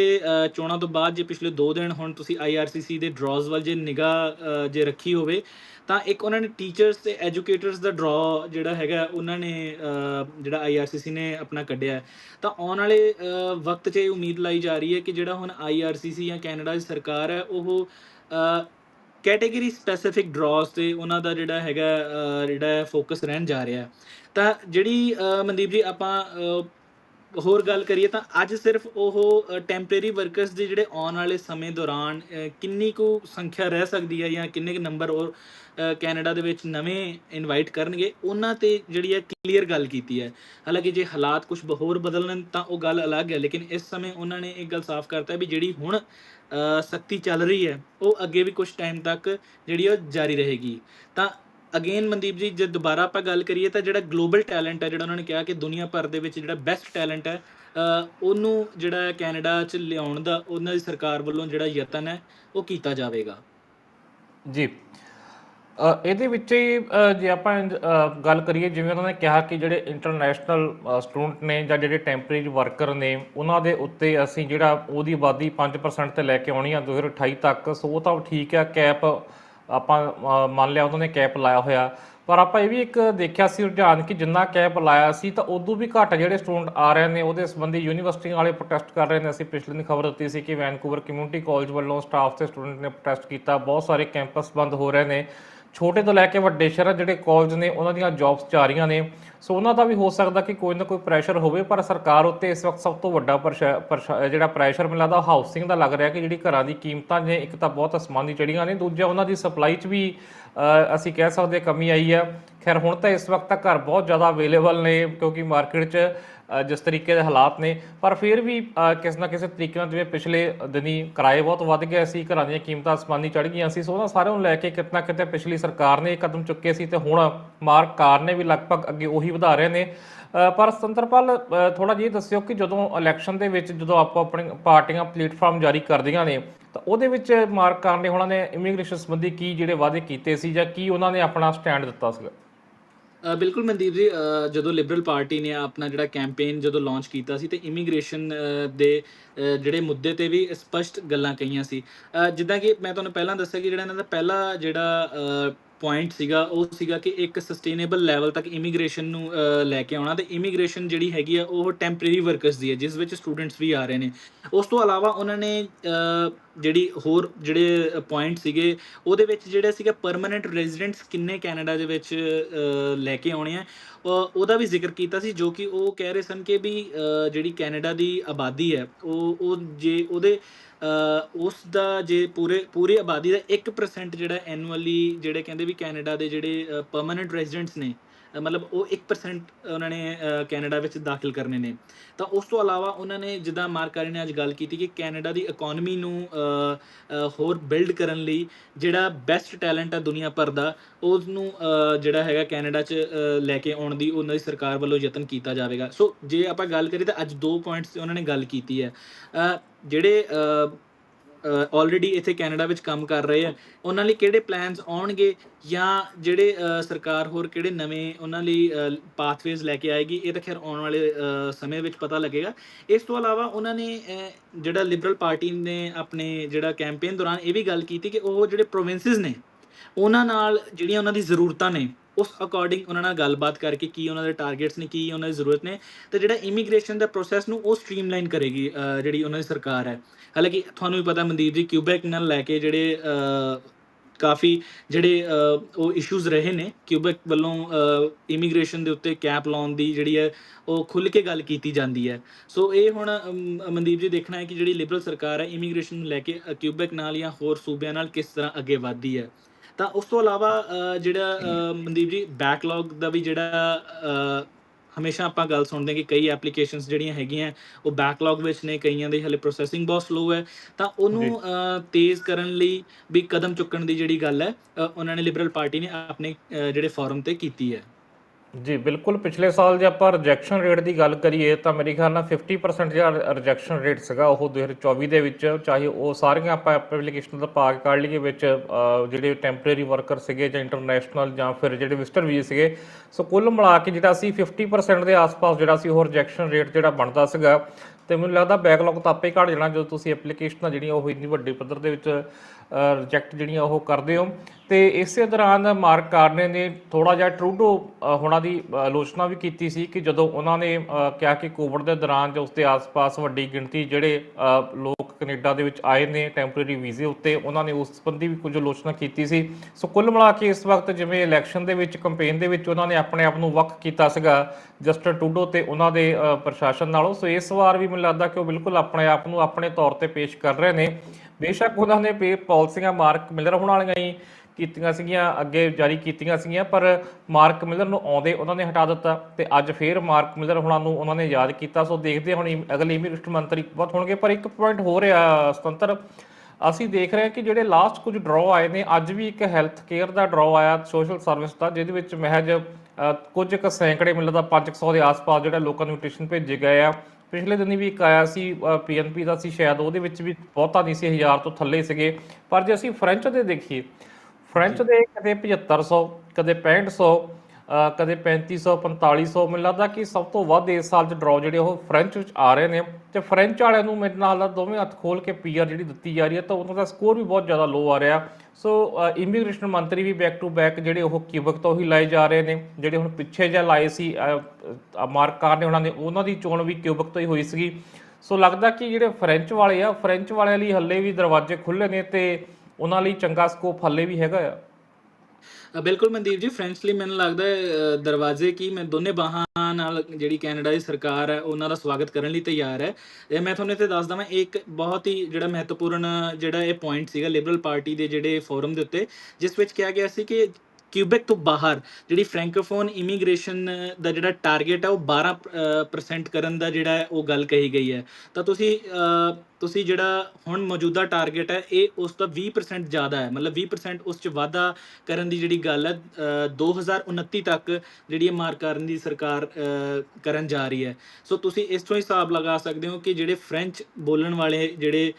ਚੋਣਾਂ ਤੋਂ ਬਾਅਦ ਜੇ ਪਿਛਲੇ 2 ਦਿਨ ਹੁਣ ਤੁਸੀਂ IRCC ਦੇ ਡਰਾਜ਼ ਵੱਲ ਜੇ ਨਿਗਾਹ ਜੇ ਰੱਖੀ ਹੋਵੇ ਤਾਂ ਇੱਕ ਉਹਨਾਂ ਨੇ ਟੀਚਰਸ ਤੇ ਐਜੂਕੇਟਰਸ ਦਾ ਡਰਾ ਜਿਹੜਾ ਹੈਗਾ ਉਹਨਾਂ ਨੇ ਅ, ਜਿਹੜਾ IRCC ਨੇ ਆਪਣਾ ਕੱਢਿਆ ਤਾਂ ਆਉਣ ਵਾਲੇ ਵਕਤ 'ਚ ਇਹ ਉਮੀਦ ਲਾਈ ਜਾ ਰਹੀ ਹੈ ਕਿ ਜਿਹੜਾ ਹੁਣ IRCC ਜਾਂ ਕੈਨੇਡਾ ਦੀ ਸਰਕਾਰ ਹੈ ਉਹ ਕੈਟਾਗਰੀ ਸਪੈਸੀਫਿਕ ਡਰਾਸ ਤੇ ਉਹਨਾਂ ਦਾ ਜਿਹੜਾ ਹੈਗਾ ਜਿਹੜਾ ਫੋਕਸ ਰਹਿਣ ਜਾ ਰਿਹਾ ਤਾਂ ਜਿਹੜੀ ਮਨਦੀਪ ਜੀ ਆਪਾਂ ਹੋਰ ਗੱਲ ਕਰੀਏ ਤਾਂ ਅੱਜ ਸਿਰਫ ਉਹ ਟੈਂਪਰੇਰੀ ਵਰਕਰਸ ਦੇ ਜਿਹੜੇ ਆਉਣ ਵਾਲੇ ਸਮੇਂ ਦੌਰਾਨ ਕਿੰਨੀ ਕੁ ਸੰਖਿਆ ਰਹਿ ਸਕਦੀ ਹੈ ਜਾਂ ਕਿੰਨੇ ਕੁ ਨੰਬਰ ਉਹ ਕੈਨੇਡਾ ਦੇ ਵਿੱਚ ਨਵੇਂ ਇਨਵਾਈਟ ਕਰਨਗੇ, ਉਹਨਾਂ ਤੇ ਜਿਹੜੀ ਹੈ ਕਲੀਅਰ ਗੱਲ ਕੀਤੀ ਹੈ। ਹਾਲਾਂਕਿ ਜੇ ਹਾਲਾਤ ਕੁਝ ਹੋਰ ਬਦਲਣ ਤਾਂ ਉਹ ਗੱਲ ਅਲੱਗ ਹੈ, ਲੇਕਿਨ ਇਸ ਸਮੇਂ ਉਹਨਾਂ ਨੇ ਇੱਕ ਗੱਲ ਸਾਫ਼ ਕਰਤਾ ਵੀ ਜਿਹੜੀ ਹੁਣ ਸਖਤੀ ਚੱਲ ਰਹੀ ਹੈ, ਉਹ ਅੱਗੇ ਵੀ ਕੁਝ ਟਾਈਮ ਤੱਕ ਜਿਹੜੀ ਉਹ ਜਾਰੀ ਰਹੇਗੀ। ਤਾਂ ਅਗੇਨ ਮਨਦੀਪ ਜੀ, ਜੇ ਦੁਬਾਰਾ ਆਪਾਂ ਗੱਲ ਕਰੀਏ ਤਾਂ ਜਿਹੜਾ ਗਲੋਬਲ ਟੈਲੈਂਟ ਹੈ, ਜਿਹੜਾ ਉਹਨਾਂ ਨੇ ਕਿਹਾ ਕਿ ਦੁਨੀਆ ਭਰ ਦੇ ਵਿੱਚ ਜਿਹੜਾ ਬੈਸਟ ਟੈਲੈਂਟ ਹੈ ਉਹਨੂੰ ਜਿਹੜਾ ਕੈਨੇਡਾ 'ਚ ਲਿਆਉਣ ਦਾ, ਉਹਨਾਂ ਦੀ ਸਰਕਾਰ ਵੱਲੋਂ ਜਿਹੜਾ ਯਤਨ ਹੈ, ਉਹ ਕੀਤਾ ਜਾਵੇਗਾ। ਜੀ। ਇਹਦੇ ਵਿੱਚ ਹੀ ਜੇ ਆਪਾਂ ਗੱਲ ਕਰੀਏ, ਜਿਵੇਂ ਉਹਨਾਂ ਨੇ ਕਿਹਾ ਕਿ ਜਿਹੜੇ ਇੰਟਰਨੈਸ਼ਨਲ ਸਟੂਡੈਂਟ ਨੇ ਜਾਂ ਜਿਹੜੇ ਟੈਂਪਰੇਰੀ ਵਰਕਰ ਨੇ, ਉਹਨਾਂ ਦੇ ਉੱਤੇ ਅਸੀਂ ਜਿਹੜਾ ਉਹਦੀ ਆਬਾਦੀ 5% ਤੇ ਲੈ ਕੇ ਆਉਣੀ ਆ 2028 ਤੱਕ, ਸੋ ਉਹ ਤਾਂ ਠੀਕ ਆ ਕੈਪ ਆਪਾਂ ਅ, ਮੰਨ ਲਿਆ ਉਹਨਾਂ ਨੇ ਕੈਪ ਲਾਇਆ ਹੋਇਆ। ਪਰ ਆਪਾਂ ਇਹ ਵੀ ਇੱਕ ਦੇਖਿਆ ਸੀ ਰੁਝਾਨ ਕਿ ਜਿੰਨਾ ਕੈਪ ਲਾਇਆ ਸੀ ਤਾਂ ਉਦੋਂ ਵੀ ਘੱਟ ਜਿਹੜੇ ਸਟੂਡੈਂਟ ਆ ਰਹੇ ਨੇ ਉਹਦੇ ਸੰਬੰਧੀ ਯੂਨੀਵਰਸਿਟੀਆਂ ਵਾਲੇ ਪ੍ਰੋਟੈਸਟ ਕਰ ਰਹੇ ਨੇ। ਅਸੀਂ ਪਿਛਲੇ ਦਿਨ ਖਬਰ ਦਿੱਤੀ ਸੀ ਕਿ ਵੈਨਕੂਵਰ ਕਮਿਊਨਿਟੀ ਕਾਲਜ ਵੱਲੋਂ ਸਟਾਫ ਤੇ ਸਟੂਡੈਂਟ ਨੇ ਪ੍ਰੋਟੈਸਟ ਕੀਤਾ। ਬਹੁਤ ਸਾਰੇ ਕੈਂਪਸ ਬੰਦ ਹੋ ਰਹੇ ਨੇ। ਛੋਟੇ ਤੋਂ ਲੈ ਕੇ ਵੱਡੇ ਸ਼ਹਿਰਾਂ ਜਿਹੜੇ ਕਾਲਜ ਨੇ, ਉਹਨਾਂ ਦੀਆਂ ਜੌਬਸ ਜਾ ਰਹੀਆਂ ਨੇ। ਸੋ ਉਹਨਾਂ ਦਾ ਵੀ ਹੋ ਸਕਦਾ ਕਿ ਕੋਈ ਨਾ ਕੋਈ ਪ੍ਰੈਸ਼ਰ ਹੋਵੇ, ਪਰ ਸਰਕਾਰ ਉੱਤੇ ਇਸ ਵਕਤ ਸਭ ਤੋਂ ਵੱਡਾ ਪ੍ਰੈਸ਼ਰ- ਪ੍ਰੈਸ਼ਰ- ਜਿਹੜਾ ਪ੍ਰੈਸ਼ਰ ਮੈਨੂੰ ਲੱਗਦਾ ਹਾਊਸਿੰਗ ਦਾ ਲੱਗ ਰਿਹਾ ਕਿ ਜਿਹੜੀ ਘਰਾਂ ਦੀ ਕੀਮਤਾਂ ਨੇ, ਇੱਕ ਤਾਂ ਬਹੁਤ ਅਸਮਾਨੀ ਚੜੀਆਂ ਨੇ, ਦੂਜਾ ਉਹਨਾਂ ਦੀ ਸਪਲਾਈ 'ਚ ਵੀ ਅਸੀਂ ਕਹਿ ਸਕਦੇ ਕਮੀ ਆਈ ਹੈ। ਖੈਰ, ਹੁਣ ਤਾਂ ਇਸ ਵਕਤ ਤਾਂ ਘਰ ਬਹੁਤ ਜ਼ਿਆਦਾ ਅਵੇਲੇਬਲ ਨੇ, ਕਿਉਂਕਿ ਮਾਰਕੀਟ 'ਚ ਜਿਸ ਤਰੀਕੇ ਦੇ ਹਾਲਾਤ ਨੇ। ਪਰ ਫਿਰ ਵੀ ਅ, ਕਿਸੇ ਨਾ ਕਿਸੇ ਤਰੀਕੇ ਨਾਲ ਜਿਵੇਂ ਪਿਛਲੇ ਦਿਨੀ ਕਿਰਾਏ ਬਹੁਤ ਵੱਧ ਗਏ ਸੀ ਘਰਾਂ ਦੀਆਂ ਕੀਮਤਾਂ ਅਸਮਾਨੀ ਚੜ ਗਈਆਂ ਸੀ ਸੋ ਉਹਨਾਂ ਸਾਰਿਆਂ ਨੂੰ ਲੈ ਕੇ ਕਿਤਨਾ ਕਿਤੇ ਪਿਛਲੀ ਸਰਕਾਰ ਨੇ ਇਹ ਕਦਮ ਚੁੱਕੇ ਸੀ ਤੇ ਹੁਣ ਮਾਰਕ ਕਾਰ ਨੇ ਵੀ ਲਗਭਗ ਅੱਗੇ ਉਹੀ ਵਧਾ ਰਹੇ ਨੇ। ਪਰ ਸੰਤਰਪਾਲ ਥੋੜਾ ਜਿਹਾ ਦੱਸਿਓ ਕਿ ਜਦੋਂ ਇਲੈਕਸ਼ਨ ਦੇ ਵਿੱਚ ਜਦੋਂ ਆਪੋ ਆਪਣੀ ਪਾਰਟੀਆਂ ਪਲੇਟਫਾਰਮ ਜਾਰੀ ਕਰਦੀਆਂ ਨੇ ਤਾਂ ਉਹਦੇ ਵਿੱਚ ਮਾਰਕ ਕਾਰ ਨੇ ਉਹਨਾਂ ਨੇ ਇਮੀਗ੍ਰੇਸ਼ਨ ਸੰਬੰਧੀ ਕੀ ਜਿਹੜੇ ਵਾਅਦੇ ਕੀਤੇ ਸੀ ਜਾਂ ਕੀ ਉਹਨਾਂ ਨੇ ਆਪਣਾ ਸਟੈਂਡ ਦਿੱਤਾ ਸੀਗਾ? ਬਿਲਕੁਲ ਮਨਦੀਪ ਜੀ ਜਦੋਂ ਲਿਬਰਲ ਪਾਰਟੀ ਨੇ ਆਪਣਾ ਜਿਹੜਾ ਕੈਂਪੇਨ ਜਦੋਂ ਲਾਂਚ ਕੀਤਾ ਸੀ ਤੇ ਇਮੀਗ੍ਰੇਸ਼ਨ ਦੇ ਜਿਹੜੇ ਮੁੱਦੇ ਤੇ ਵੀ ਸਪਸ਼ਟ ਗੱਲਾਂ ਕਹੀਆਂ ਸੀ। ਜਿੱਦਾਂ ਕਿ ਮੈਂ ਤੁਹਾਨੂੰ ਪਹਿਲਾਂ ਦੱਸਿਆ ਕਿ ਜਿਹੜਾ ਇਹਨਾਂ ਦਾ ਪਹਿਲਾ ਜਿਹੜਾ ਪੁਆਇੰਟ ਸੀਗਾ, ਉਹ ਸੀਗਾ ਕਿ ਇੱਕ ਸਸਟੇਨੇਬਲ ਲੈਵਲ ਤੱਕ ਇਮੀਗ੍ਰੇਸ਼ਨ ਨੂੰ ਲੈ ਕੇ ਆਉਣਾ ਤੇ ਇਮੀਗ੍ਰੇਸ਼ਨ ਜਿਹੜੀ ਹੈਗੀ ਆ, ਉਹ ਟੈਂਪਰੇਰੀ ਵਰਕਰਸ ਦੀ ਹੈ, ਜਿਸ ਵਿੱਚ ਸਟੂਡੈਂਟਸ ਵੀ ਆ ਰਹੇ ਨੇ। ਉਸ ਤੋਂ ਇਲਾਵਾ ਉਹਨਾਂ ਨੇ ਜਿਹੜੀ ਹੋਰ ਜਿਹੜੇ ਪੁਆਇੰਟ ਸੀਗੇ, ਉਹਦੇ ਵਿੱਚ ਜਿਹੜਾ ਸੀਗਾ ਪਰਮਨੈਂਟ ਰੈਜ਼ੀਡੈਂਟਸ ਕਿੰਨੇ ਕੈਨੇਡਾ ਦੇ ਵਿੱਚ ਲੈ ਕੇ ਆਉਣੇ ਆ। ਉਹਦਾ ਵੀ ਜ਼ਿਕਰ ਕੀਤਾ ਸੀ, ਜੋ ਕਿ ਉਹ ਕਹਿ ਰਹੇ ਸਨ ਕਿ ਵੀ ਜਿਹੜੀ ਕੈਨੇਡਾ ਦੀ ਆਬਾਦੀ ਹੈ, ਉਹ ਉਹ ਜੇ ਉਹਦੇ ਉਸ ਦਾ ਜੇ ਪੂਰੇ, ਪੂਰੀ ਆਬਾਦੀ ਦਾ 1% ਜਿਹੜਾ ਐਨੂਅਲੀ ਜਿਹੜੇ ਕਹਿੰਦੇ ਵੀ ਕੈਨੇਡਾ ਦੇ ਜਿਹੜੇ ਪਰਮਨੈਂਟ ਰੈਜ਼ੀਡੈਂਟਸ ਨੇ ਮਤਲਬ ਉਹ 1% ਉਹਨਾਂ ਨੇ ਕੈਨੇਡਾ ਵਿੱਚ ਦਾਖਲ ਕਰਨੇ ਨੇ। ਤਾਂ ਉਸ ਤੋਂ ਇਲਾਵਾ ਉਹਨਾਂ ਨੇ ਜਿੱਦਾਂ ਮਾਰਕਾਰੀ ਨੇ ਅੱਜ ਗੱਲ ਕੀਤੀ ਕਿ ਕੈਨੇਡਾ ਦੀ ਇਕਨੋਮੀ ਨੂੰ ਹੋਰ ਬਿਲਡ ਕਰਨ ਲਈ ਜਿਹੜਾ ਬੈਸਟ ਟੈਲੈਂਟ ਹੈ ਦੁਨੀਆ ਭਰ ਦਾ ਉਸ ਨੂੰ ਜਿਹੜਾ ਹੈਗਾ ਕੈਨੇਡਾ 'ਚ ਲੈ ਕੇ ਆਉਣ ਦੀ ਉਹਨਾਂ ਦੀ ਸਰਕਾਰ ਵੱਲੋਂ ਯਤਨ ਕੀਤਾ ਜਾਵੇਗਾ। ਸੋ ਜੇ ਆਪਾਂ ਗੱਲ ਕਰੀਏ ਤਾਂ ਅੱਜ ਦੋ ਪੁਆਇੰਟਸ ਤੇ ਉਹਨਾਂ ਨੇ ਗੱਲ ਕੀਤੀ ਹੈ। ਜਿਹੜੇ ਆਲਰੇਡੀ ਇੱਥੇ ਕੈਨੇਡਾ ਵਿੱਚ ਕੰਮ ਕਰ ਰਹੇ ਆ। ਉਹਨਾਂ ਲਈ ਕਿਹੜੇ ਪਲਾਨਸ ਆਉਣਗੇ ਜਾਂ ਜਿਹੜੇ ਸਰਕਾਰ ਹੋਰ ਕਿਹੜੇ ਨਵੇਂ ਉਹਨਾਂ ਲਈ ਪਾਥਵੇਜ਼ ਲੈ ਕੇ ਆਏਗੀ, ਇਹ ਤਾਂ ਖੈਰ ਆਉਣ ਵਾਲੇ ਸਮੇਂ ਵਿੱਚ ਪਤਾ ਲੱਗੇਗਾ। ਇਸ ਤੋਂ ਇਲਾਵਾ ਉਹਨਾਂ ਨੇ ਜਿਹੜਾ ਲਿਬਰਲ ਪਾਰਟੀ ਨੇ ਆਪਣੇ ਜਿਹੜਾ ਕੈਂਪੇਨ ਦੌਰਾਨ ਇਹ ਵੀ ਗੱਲ ਕੀਤੀ ਕਿ ਉਹ ਜਿਹੜੇ ਪ੍ਰੋਵਿੰਸਸ ਨੇ, ਉਹਨਾਂ ਨਾਲ ਜਿਹੜੀਆਂ ਉਹਨਾਂ ਦੀ ਜ਼ਰੂਰਤਾਂ ਨੇ ਉਸ ਅਕੋਰਡਿੰਗ ਉਹਨਾਂ ਨਾਲ ਗੱਲਬਾਤ ਕਰਕੇ ਕੀ ਉਹਨਾਂ ਦੇ ਟਾਰਗੇਟਸ ਨੇ ਕੀ ਉਹਨਾਂ ਦੀ ਜ਼ਰੂਰਤ ਨੇ ਤੇ ਜਿਹੜਾ ਇਮੀਗ੍ਰੇਸ਼ਨ ਦਾ ਪ੍ਰੋਸੈਸ ਨੂੰ ਉਹ ਸਟ੍ਰੀਮਲਾਈਨ ਕਰੇਗੀ ਜਿਹੜੀ ਉਹਨਾਂ ਦੀ ਸਰਕਾਰ ਹੈ। ਹਾਲਾਂਕਿ ਤੁਹਾਨੂੰ ਵੀ ਪਤਾ ਮਨਦੀਪ ਜੀ ਕਿਊਬੈਕ ਨਾਲ ਲੈ ਕੇ ਜਿਹੜੇ ਕਾਫੀ ਜਿਹੜੇ ਉਹ ਇਸ਼ੂਜ਼ ਰਹੇ ਨੇ ਕਿਊਬੈਕ ਵੱਲੋਂ ਇਮੀਗ੍ਰੇਸ਼ਨ ਦੇ ਉੱਤੇ ਕੈਪ ਲਾਉਣ ਦੀ ਜਿਹੜੀ ਹੈ ਉਹ ਖੁੱਲ੍ਹ ਕੇ ਗੱਲ ਕੀਤੀ ਜਾਂਦੀ ਹੈ। ਸੋ ਇਹ ਹੁਣ ਮਨਦੀਪ ਜੀ ਦੇਖਣਾ ਹੈ ਕਿ ਜਿਹੜੀ ਲਿਬਰਲ ਸਰਕਾਰ ਹੈ ਇਮੀਗ੍ਰੇਸ਼ਨ ਨੂੰ ਲੈ ਕੇ ਅ, ਕਿਊਬੈਕ ਨਾਲ ਜਾਂ ਹੋਰ ਸੂਬਿਆਂ ਨਾਲ ਕਿਸ ਤਰ੍ਹਾਂ ਅੱਗੇ ਵਧਦੀ ਹੈ। ਤਾਂ ਉਸ ਤੋਂ ਇਲਾਵਾ ਜਿਹੜਾ ਮਨਦੀਪ ਜੀ ਬੈਕਲੌਗ ਦਾ ਵੀ ਜਿਹੜਾ ਹਮੇਸ਼ਾ ਆਪਾਂ ਗੱਲ ਸੁਣਦੇ ਹਾਂ ਕਿ ਕਈ ਐਪਲੀਕੇਸ਼ਨਸ ਜਿਹੜੀਆਂ ਹੈਗੀਆਂ ਉਹ ਬੈਕਲੌਗ ਵਿੱਚ ਨੇ ਕਈਆਂ ਦੀ ਹਲੇ ਪ੍ਰੋਸੈਸਿੰਗ ਬਹੁਤ ਸਲੋ ਹੈ ਤਾਂ। ਉਹਨੂੰ ਤੇਜ਼ ਕਰਨ ਲਈ ਵੀ ਕਦਮ ਚੁੱਕਣ ਦੀ ਜਿਹੜੀ ਗੱਲ ਹੈ ਉਹਨਾਂ ਨੇ ਲਿਬਰਲ ਪਾਰਟੀ ਨੇ ਆਪਣੇ ਜਿਹੜੇ ਫੋਰਮ ਤੇ ਕੀਤੀ ਹੈ ਜੀ, ਬਿਲਕੁਲ। ਪਿਛਲੇ ਸਾਲ ਜੇ ਆਪਾਂ ਰਿਜੈਕਸ਼ਨ ਰੇਟ ਦੀ ਗੱਲ ਕਰੀਏ ਤਾਂ ਮੇਰੇ ਖਿਆਲ ਨਾਲ 50% ਜਿਹੜਾ ਰਿਜੈਕਸ਼ਨ ਰੇਟ ਸੀਗਾ ਉਹ 2024 ਦੇ ਵਿੱਚ, ਚਾਹੇ ਉਹ ਸਾਰੀਆਂ ਆਪਾਂ ਐਪਲੀਕੇਸ਼ਨ ਦਾ ਪਾ ਕੇ ਕੱਢ ਲਈਏ ਵਿੱਚ ਜਿਹੜੇ ਟੈਂਪਰੇਰੀ ਵਰਕਰ ਸੀਗੇ ਜਾਂ ਇੰਟਰਨੈਸ਼ਨਲ ਜਾਂ ਫਿਰ ਜਿਹੜੇ ਵਿਜ਼ਟਰ ਵੀਜ਼ੇ ਸੀਗੇ। ਸੋ ਕੁੱਲ ਮਿਲਾ ਕੇ ਜਿਹੜਾ ਸੀ 50% ਦੇ ਆਸ-ਪਾਸ ਜਿਹੜਾ ਸੀ ਉਹ ਰਿਜੈਕਸ਼ਨ ਰੇਟ ਜਿਹੜਾ ਬਣਦਾ ਸੀਗਾ। ਤੇ ਮੈਨੂੰ ਲੱਗਦਾ ਬੈਕਲੌਗ ਤਾਂ ਆਪੇ ਘਟ ਜਾਣਾ ਜਦੋਂ ਤੁਸੀਂ ਐਪਲੀਕੇਸ਼ਨਾਂ ਜਿਹੜੀਆਂ ਉਹ ਇੰਨੀ ਵੱਡੇ ਪੱਧਰ ਦੇ ਵਿੱਚ ਰਿਜੈਕਟ ਜਿਹੜੀਆਂ ਉਹ ਕਰਦੇ ਹੋ। ਤੇ ਇਸੇ ਦੌਰਾਨ ਮਾਰਕ ਕਾਰਨੇ ਨੇ ਥੋੜਾ ਜਿਹਾ ਟਰੂਡੋ ਹੋਣਾ ਦੀ ਆਲੋਚਨਾ ਵੀ ਕੀਤੀ ਸੀ ਕਿ ਜਦੋਂ ਉਹਨਾਂ ਨੇ ਕਿਹਾ ਕਿ ਕੋਵਿਡ ਦੇ ਦੌਰਾਨ ਜਾਂ ਉਸਦੇ ਆਸ-ਪਾਸ ਵੱਡੀ ਗਿਣਤੀ ਜਿਹੜੇ ਲੋਕ ਕੈਨੇਡਾ ਦੇ ਵਿੱਚ ਆਏ ਨੇ ਟੈਂਪਰੇਰੀ ਵੀਜ਼ੇ ਉੱਤੇ, ਉਹਨਾਂ ਨੇ ਉਸ ਸੰਬੰਧੀ ਵੀ ਕੁਝ ਆਲੋਚਨਾ ਕੀਤੀ ਸੀ। ਸੋ ਕੁੱਲ ਮਿਲਾ ਕੇ ਇਸ ਵਕਤ ਜਿਵੇਂ ਇਲੈਕਸ਼ਨ ਦੇ ਵਿੱਚ, ਕੈਂਪੇਨ ਦੇ ਵਿੱਚ ਉਹਨਾਂ ਨੇ ਆਪਣੇ ਆਪ ਨੂੰ ਵੱਖ ਕੀਤਾ ਸੀਗਾ, ਜਸਟਰ ਟਰੂਡੋ ਤੇ ਉਹਨਾਂ ਦੇ ਪ੍ਰਸ਼ਾਸਨ ਨਾਲੋਂ। ਸੋ ਇਸ ਵਾਰ ਵੀ ਮੈਨੂੰ ਲੱਗਦਾ ਕਿ ਉਹ ਬਿਲਕੁਲ ਆਪਣੇ ਆਪ ਨੂੰ ਆਪਣੇ ਤੌਰ ਤੇ ਪੇਸ਼ ਕਰ ਰਹੇ ਨੇ। ਬੇਸ਼ੱਕ ਉਹਨਾਂ ਨੇ ਪੇ ਪਾਲਿਸੀਆਂ ਮਾਰਕ ਮਿਲਰ ਹੋਣ ਵਾਲੀਆਂ ਹੀ ਕੀਤੀਆਂ ਸੀਗੀਆਂ, ਅੱਗੇ ਜਾਰੀ ਕੀਤੀਆਂ ਸੀਗੀਆਂ, ਪਰ ਮਾਰਕ ਮਿਲਰ ਨੂੰ ਆਉਂਦੇ ਉਹਨਾਂ ਨੇ ਹਟਾ ਦਿੱਤਾ ਤੇ ਅੱਜ ਫੇਰ ਮਾਰਕ ਮਿਲਰ ਹੋਣਾ ਨੂੰ ਉਹਨਾਂ ਨੇ ਯਾਦ ਕੀਤਾ। ਸੋ ਦੇਖਦੇ ਹਾਂ ਹੁਣ ਇਮ- ਅਗਲੇ ਇਮੀਗ੍ਰੇਸ਼ਨ ਮੰਤਰੀ ਬਹੁਤ ਹੋਣਗੇ, ਪਰ ਇੱਕ ਪੁਆਇੰਟ ਹੋ ਰਿਹਾ ਸੁਤੰਤਰ। ਅਸੀਂ ਦੇਖ ਰਹੇ ਹਾਂ ਕਿ ਜਿਹੜੇ ਲਾਸਟ ਕੁਝ ਡਰਾਅ ਆਏ ਨੇ, ਅੱਜ ਵੀ ਇੱਕ ਹੈਲਥ ਕੇਅਰ ਦਾ ਡਰਾਅ ਆਇਆ ਸੋਸ਼ਲ ਸਰਵਿਸ ਦਾ, ਜਿਹਦੇ ਵਿੱਚ ਮਹਿਜ ਕੁਝ ਕੁ ਸੈਂਕੜੇ ਮਿਲਦਾ 500 ਦੇ ਆਸ-ਪਾਸ ਜਿਹੜਾ ਲੋਕਾਂ ਨੂੰ ਨੋਟੀਸ਼ਨ ਭੇਜੇ ਗਏ ਆ। ਪਿਛਲੇ ਦਿਨੀ ਵੀ ਇੱਕ ਆਇਆ ਸੀ ਪੀਐਨਪੀ ਦਾ ਸੀ ਸ਼ਾਇਦ ਉਹਦੇ ਵਿੱਚ ਵੀ ਬਹੁਤਾ ਨਹੀਂ ਸੀ 1000 ਤੋਂ ਥੱਲੇ ਸੀਗੇ। ਪਰ ਜੇ ਅਸੀਂ ਫ੍ਰੈਂਚ ਦੇ ਦੇਖੀਏ ਫ੍ਰੈਂਚ ਦੇ ਕਦੇ 7500 ਕਦੇ 6500 ਅ, ਕਦੇ 3500 4500 ਮੈਨੂੰ ਲੱਗਦਾ ਕਿ ਸਭ ਤੋਂ ਵੱਧ ਇਸ ਸਾਲ 'ਚ ਡਰਾਅ ਜਿਹੜੇ ਉਹ ਫ੍ਰੈਂਚ ਵਿੱਚ ਆ ਰਹੇ ਨੇ। ਤੇ ਫ੍ਰੈਂਚ ਵਾਲਿਆਂ ਨੂੰ ਮੇਰੇ ਨਾਲ ਦੋਵੇਂ ਹੱਥ ਖੋਲ ਕੇ ਪੀਆਰ ਜਿਹੜੀ ਦਿੱਤੀ ਜਾ ਰਹੀ ਹੈ, ਤਾਂ ਉਹਨਾਂ ਦਾ ਸਕੋਰ ਵੀ ਬਹੁਤ ਜ਼ਿਆਦਾ ਲੋ ਆ ਰਿਹਾ। ਸੋ ਇਮੀਗ੍ਰੇਸ਼ਨ ਮੰਤਰੀ ਵੀ ਬੈਕ ਟੂ ਬੈਕ ਜਿਹੜੇ ਉਹ ਕਿਊਬਕ ਤੋਂ ਹੀ ਲਾਏ ਜਾ ਰਹੇ ਨੇ, ਜਿਹੜੇ ਹੁਣ ਪਿੱਛੇ ਜਿਹਾ ਲਾਏ ਸੀ ਮਾਰਕ ਨੇ ਉਹਨਾਂ ਨੇ, ਉਹਨਾਂ ਦੀ ਚੋਣ ਵੀ ਕਿਊਬਕ ਤੋਂ ਹੀ ਹੋਈ ਸੀਗੀ। ਸੋ ਲੱਗਦਾ ਕਿ ਜਿਹੜੇ ਫ੍ਰੈਂਚ ਵਾਲੇ ਆ ਫ੍ਰੈਂਚ ਵਾਲਿਆਂ ਲਈ ਹੱਲੇ ਵੀ ਦਰਵਾਜ਼ੇ ਖੁੱਲੇ ਨੇ ਤੇ ਉਹਨਾਂ ਲਈ ਚੰਗਾ ਸਕੋਪ ਹੱਲੇ ਵੀ ਹੈਗਾ ਆ। ਬਿਲਕੁਲ ਮਨਦੀਪ ਜੀ ਫ੍ਰੈਂਚ ਮੈਨੂੰ ਲੱਗਦਾ ਦਰਵਾਜ਼ੇ ਕੀ, ਮੈਂ ਦੋਨੇ ਬਾਹਾਂ ਨਾਲ ਜਿਹੜੀ ਕੈਨੇਡਾ ਦੀ ਸਰਕਾਰ ਹੈ, ਉਹਨਾਂ ਦਾ ਸਵਾਗਤ ਕਰਨ ਲਈ ਤਿਆਰ ਹੈ। ਇਹ ਮੈਂ ਤੁਹਾਨੂੰ ਇੱਥੇ ਦੱਸ ਦਵਾਂ ਇੱਕ ਬਹੁਤ ਹੀ ਜਿਹੜਾ ਮਹੱਤਵਪੂਰਨ ਜਿਹੜਾ ਇਹ ਪੁਆਇੰਟ ਸੀਗਾ ਲਿਬਰਲ ਪਾਰਟੀ ਦੇ ਜਿਹੜੇ ਫੋਰਮ ਦੇ ਉੱਤੇ, ਜਿਸ ਵਿੱਚ ਕਿਹਾ ਗਿਆ ਸੀ ਕਿ ਕਿਊਬੈਕ ਤੋਂ ਬਾਹਰ ਜਿਹੜੀ ਫ੍ਰੈਂਕੋਫੋਨ ਇਮੀਗ੍ਰੇਸ਼ਨ ਦਾ ਜਿਹੜਾ ਟਾਰਗੇਟ ਹੈ ਉਹ 12% ਕਰਨ ਦਾ ਜਿਹੜਾ ਹੈ ਉਹ ਗੱਲ ਕਹੀ ਗਈ ਹੈ। ਤਾਂ ਤੁਸੀਂ ਤੁਸੀਂ ਜਿਹੜਾ ਹੁਣ ਮੌਜੂਦਾ ਟਾਰਗੇਟ ਹੈ ਇਹ ਉਸ ਤੋਂ 20% ਜ਼ਿਆਦਾ ਹੈ। ਮਤਲਬ 20% ਉਸ 'ਚ ਵਾਧਾ ਕਰਨ ਦੀ ਜਿਹੜੀ ਗੱਲ ਹੈ ਅ, 2029 ਤੱਕ ਜਿਹੜੀ ਇਹ ਮਾਰ ਕਰਨ ਦੀ ਸਰਕਾਰ ਕਰਨ ਜਾ ਰਹੀ ਹੈ। ਸੋ ਤੁਸੀਂ ਇਸ ਤੋਂ ਹਿਸਾਬ ਲਗਾ ਸਕਦੇ ਹੋ ਕਿ ਜਿਹੜੇ ਫ੍ਰੈਂਚ ਬੋਲਣ ਵਾਲੇ ਜਿਹੜੇ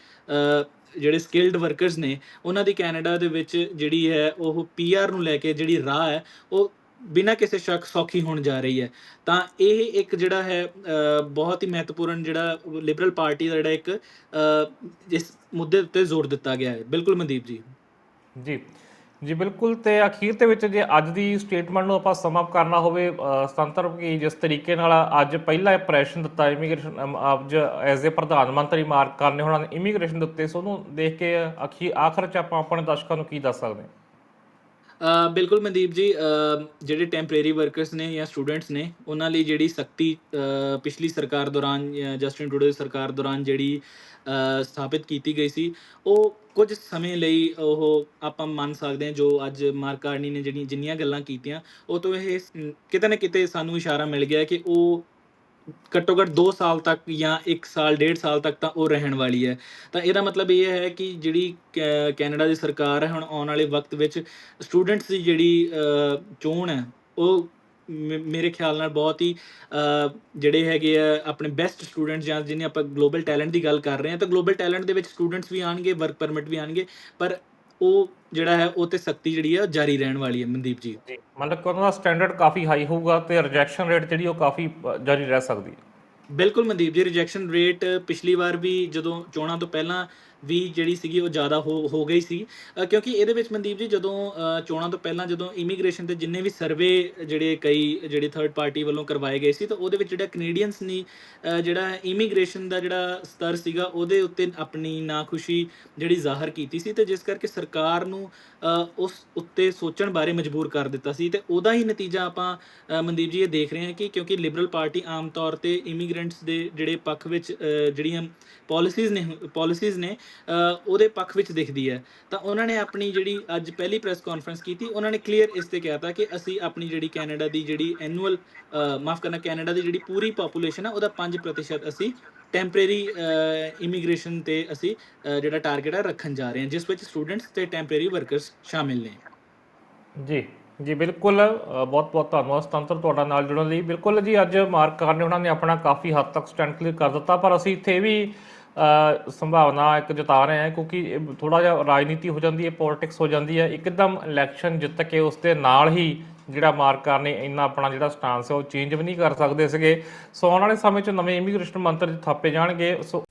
ਜਿਹੜੇ ਸਕਿਲਡ ਵਰਕਰਸ ਨੇ, ਉਹਨਾਂ ਦੀ ਕੈਨੇਡਾ ਦੇ ਵਿੱਚ ਜਿਹੜੀ ਹੈ, ਉਹ ਪੀਆਰ ਨੂੰ ਲੈ ਕੇ ਜਿਹੜੀ ਰਾਹ ਹੈ, ਉਹ ਬਿਨਾਂ ਕਿਸੇ ਸ਼ੱਕ ਸੌਖੀ ਹੋਣ ਜਾ ਰਹੀ ਹੈ। ਤਾਂ ਇਹ ਇੱਕ ਜਿਹੜਾ ਹੈ ਬਹੁਤ ਹੀ ਮਹੱਤਵਪੂਰਨ ਜਿਹੜਾ ਲਿਬਰਲ ਪਾਰਟੀ ਦਾ ਜਿਹੜਾ ਇੱਕ ਇਸ ਮੁੱਦੇ ਉੱਤੇ ਜ਼ੋਰ ਦਿੱਤਾ ਗਿਆ ਹੈ। ਬਿਲਕੁਲ ਮਨਦੀਪ ਜੀ। ਜੀ। ਜੀ ਬਿਲਕੁਲ। ਤੇ ਅਖੀਰ ਦੇ ਵਿੱਚ ਜੇ ਅੱਜ ਦੀ ਸਟੇਟਮੈਂਟ ਨੂੰ ਆਪਾਂ ਸਮ ਅਪ ਕਰਨਾ ਹੋਵੇ ਅ, ਸੁਤੰਤਰ ਕਿ ਜਿਸ ਤਰੀਕੇ ਨਾਲ ਅੱਜ ਪਹਿਲਾ ਇੰਪ੍ਰੈਸ਼ਨ ਦਿੱਤਾ ਇਮੀਗ੍ਰੇਸ਼ਨ ਅੱਜ ਐਜ਼ ਅ ਪ੍ਰਧਾਨ ਮੰਤਰੀ ਮਾਰਕ ਕਰਨੇ ਹੋਣਾ ਇਮੀਗ੍ਰੇਸ਼ਨ ਦੇ ਉੱਤੇ ਸੋ ਉਹਨੂੰ ਦੇਖ ਕੇ ਅਖੀਰ ਆਖਰ ਚ ਆਪਾਂ ਆਪਣੇ ਦਰਸ਼ਕਾਂ ਨੂੰ ਕੀ ਦੱਸ ਸਕਦੇ ਹਾਂ? ਬਿਲਕੁਲ ਮਨਦੀਪ ਜੀ ਜਿਹੜੇ ਟੈਂਪਰੇਰੀ ਵਰਕਰਸ ਨੇ ਜਾਂ ਸਟੂਡੈਂਟਸ ਨੇ, ਉਹਨਾਂ ਲਈ ਜਿਹੜੀ ਸਖਤੀ ਪਿਛਲੀ ਸਰਕਾਰ ਦੌਰਾਨ ਜਾਂ ਜਸਟਿਨ ਟਰੂਡੋ ਦੀ ਸਰਕਾਰ ਦੌਰਾਨ ਜਿਹੜੀ ਸਥਾਪਿਤ ਕੀਤੀ ਗਈ ਸੀ, ਉਹ ਕੁਝ ਸਮੇਂ ਲਈ ਉਹ ਆਪਾਂ ਮੰਨ ਸਕਦੇ ਹਾਂ ਜੋ ਅੱਜ ਮਾਰਕ ਕਾਰਨੀ ਨੇ ਜਿਹੜੀਆਂ, ਜਿੰਨੀਆਂ ਗੱਲਾਂ ਕੀਤੀਆਂ, ਉਹ ਤੋਂ ਇਹ ਕਿਤੇ ਨਾ ਕਿਤੇ ਸਾਨੂੰ ਇਸ਼ਾਰਾ ਮਿਲ ਗਿਆ ਕਿ ਉਹ ਘੱਟੋ ਘੱਟ 2 ਸਾਲ ਤੱਕ ਜਾਂ 1 ਸਾਲ 1.5 ਸਾਲ ਤੱਕ ਤਾਂ ਉਹ ਰਹਿਣ ਵਾਲੀ ਹੈ। ਤਾਂ ਇਹਦਾ ਮਤਲਬ ਇਹ ਹੈ ਕਿ ਜਿਹੜੀ ਕੈ- ਕੈਨੇਡਾ ਦੀ ਸਰਕਾਰ ਹੈ, ਹੁਣ ਆਉਣ ਵਾਲੇ ਵਕਤ ਵਿੱਚ ਸਟੂਡੈਂਟਸ ਦੀ ਜਿਹੜੀ ਚੋਣ ਹੈ, ਉਹ ਮੇ- ਮੇਰੇ ਖਿਆਲ ਨਾਲ ਬਹੁਤ ਹੀ ਜਿਹੜੇ ਹੈਗੇ ਆ, ਆਪਣੇ ਬੈਸਟ ਸਟੂਡੈਂਟਸ ਜਾਂ ਜਿਹਨੇ ਆਪਾਂ ਗਲੋਬਲ ਟੈਲੈਂਟ ਦੀ ਗੱਲ ਕਰ ਰਹੇ ਹਾਂ, ਤਾਂ ਗਲੋਬਲ ਟੈਲੈਂਟ ਦੇ ਵਿੱਚ ਸਟੂਡੈਂਟਸ ਵੀ ਆਣਗੇ ਵਰਕ ਪਰਮਿਟ ਵੀ ਆਣਗੇ ਪਰ ਉਹ ਜਿਹੜਾ ਹੈ ਉਹ ਤੇ ਸਖਤੀ ਜਿਹੜੀ ਹੈ ਜਾਰੀ ਰਹਿਣ ਵਾਲੀ ਹੈ ਮਨਦੀਪ ਜੀ। ਜੀ ਮਤਲਬ ਕਿ ਉਹਨਾਂ ਦਾ ਸਟੈਂਡਰਡ ਕਾਫੀ ਹਾਈ ਹੋਊਗਾ ਤੇ ਰਿਜੈਕਸ਼ਨ ਰੇਟ ਜਿਹੜੀ ਉਹ ਕਾਫੀ ਜਾਰੀ ਰਹਿ ਸਕਦੀ ਹੈ। ਬਿਲਕੁਲ ਮਨਦੀਪ ਜੀ ਰਿਜੈਕਸ਼ਨ ਰੇਟ ਪਿਛਲੀ ਵਾਰ ਵੀ ਜਦੋਂ ਚੋਣਾਂ ਤੋਂ ਪਹਿਲਾਂ ਵੀ ਜਿਹੜੀ ਸੀਗੀ ਉਹ ਜ਼ਿਆਦਾ ਹੋ ਹੋ ਗਈ ਸੀ। ਕਿਉਂਕਿ ਇਹਦੇ ਵਿੱਚ ਮਨਦੀਪ ਜੀ ਜਦੋਂ ਚੋਣਾਂ ਤੋਂ ਪਹਿਲਾਂ ਜਦੋਂ ਇਮੀਗ੍ਰੇਸ਼ਨ ਤੇ ਜਿੰਨੇ ਵੀ ਸਰਵੇ ਜਿਹੜੇ ਕਈ, ਜਿਹੜੇ ਥਰਡ ਪਾਰਟੀ ਵੱਲੋਂ ਕਰਵਾਏ ਗਏ ਸੀ, ਤਾਂ ਉਹਦੇ ਵਿੱਚ ਜਿਹੜਾ ਕੈਨੇਡੀਅਨਸ ਨੇ ਜਿਹੜਾ ਇਮੀਗ੍ਰੇਸ਼ਨ ਦਾ ਜਿਹੜਾ ਸਤਰ ਸੀਗਾ, ਉਹਦੇ ਉੱਤੇ ਆਪਣੀ ਨਾਖੁਸ਼ੀ ਜਿਹੜੀ ਜ਼ਾਹਰ ਕੀਤੀ ਸੀ ਤੇ ਜਿਸ ਕਰਕੇ ਸਰਕਾਰ ਨੂੰ ਉਸ ਉੱਤੇ ਸੋਚਣ ਬਾਰੇ ਮਜਬੂਰ ਕਰ ਦਿੱਤਾ ਸੀ। ਤੇ ਉਹਦਾ ਹੀ ਨਤੀਜਾ ਆਪਾਂ ਮਨਦੀਪ ਜੀ ਇਹ ਦੇਖ ਰਹੇ ਹਾਂ ਕਿ ਕਿਉਂਕਿ ਲਿਬਰਲ ਪਾਰਟੀ ਆਮ ਤੌਰ ਤੇ ਇਮੀਗ੍ਰੈਂਟਸ ਦੇ ਜਿਹੜੇ ਪੱਖ ਵਿੱਚ ਜਿਹੜੀਆਂ ਪਾਲਿਸੀਜ਼ ਨੇ ਪਾਲਿਸੀਜ਼ ਨੇ ਉਹਦੇ ਪੱਖ ਵਿੱਚ ਦਿਖਦੀ ਹੈ। ਤਾਂ ਉਹਨਾਂ ਨੇ ਆਪਣੀ ਜਿਹੜੀ ਅੱਜ ਪਹਿਲੀ ਪ੍ਰੈਸ ਕਾਨਫਰੰਸ ਕੀਤੀ, ਉਹਨਾਂ ਨੇ ਕਲੀਅਰ ਇਸ ਤੇ ਕਿਹਾ ਕਿ ਅਸੀਂ ਆਪਣੀ ਜਿਹੜੀ ਕੈਨੇਡਾ ਦੀ ਜਿਹੜੀ ਐਨੂਅਲ ਮਾਫ ਕਰਨਾ, ਕੈਨੇਡਾ ਦੀ ਜਿਹੜੀ ਪੂਰੀ ਪੋਪੂਲੇਸ਼ਨ ਹੈ ਉਹਦਾ 5% ਅਸੀਂ ਟੈਂਪਰੇਰੀ ਇਮੀਗ੍ਰੇਸ਼ਨ ਤੇ ਅਸੀਂ ਜਿਹੜਾ ਟਾਰਗੇਟ ਹੈ ਰੱਖਣ ਜਾ ਰਹੇ ਹਾਂ, ਜਿਸ ਵਿੱਚ ਸਟੂਡੈਂਟਸ ਤੇ ਟੈਂਪਰੇਰੀ ਵਰਕਰਸ ਸ਼ਾਮਿਲ ਨੇ। ਜੀ ਜੀ, ਬਿਲਕੁਲ ਬਹੁਤ ਬਹੁਤ ਧੰਨਵਾਦ ਸਤੰਤਰ ਤੁਹਾਡਾ ਨਾਲ ਜੁੜਨ ਲਈ। ਬਿਲਕੁਲ ਜੀ, ਅੱਜ ਮਾਰਕ ਕਰਨੇ ਉਹਨਾਂ ਨੇ ਆਪਣਾ ਕਾਫੀ ਹੱਦ ਤੱਕ ਸਟੈਂਡ ਕਲੀਅਰ ਕਰ ਦਿੱਤਾ, ਪਰ ਅਸੀਂ ਇੱਥੇ ਵੀ ਸੰਭਾਵਨਾ ਇੱਕ ਜਤਾ ਰਹੇ ਹਾਂ ਕਿਉਂਕਿ ਥੋੜਾ ਜਿਹਾ ਰਾਜਨੀਤੀ ਹੋ ਜਾਂਦੀ ਹੈ ਪੋਲਿਟਿਕਸ ਹੋ ਜਾਂਦੀ ਹੈ। ਇੱਕਦਮ ਇਲੈਕਸ਼ਨ ਜਿੱਤ ਕੇ ਉਸ ਦੇ ਨਾਲ ਹੀ ਜਿਹੜਾ ਮਾਰਕਰ ਨੇ ਇੰਨਾ ਆਪਣਾ ਜਿਹੜਾ ਸਟਾਂਸ ਹੈ, ਉਹ ਚੇਂਜ ਵੀ ਨਹੀਂ ਕਰ ਸਕਦੇ ਸੀਗੇ। ਸੋ ਆਉਣ ਵਾਲੇ ਸਮੇਂ 'ਚ ਨਵੇਂ ਇਮੀਗ੍ਰੇਸ਼ਨ ਮੰਤਰ ਥਾਪੇ ਜਾਣਗੇ। ਸੋ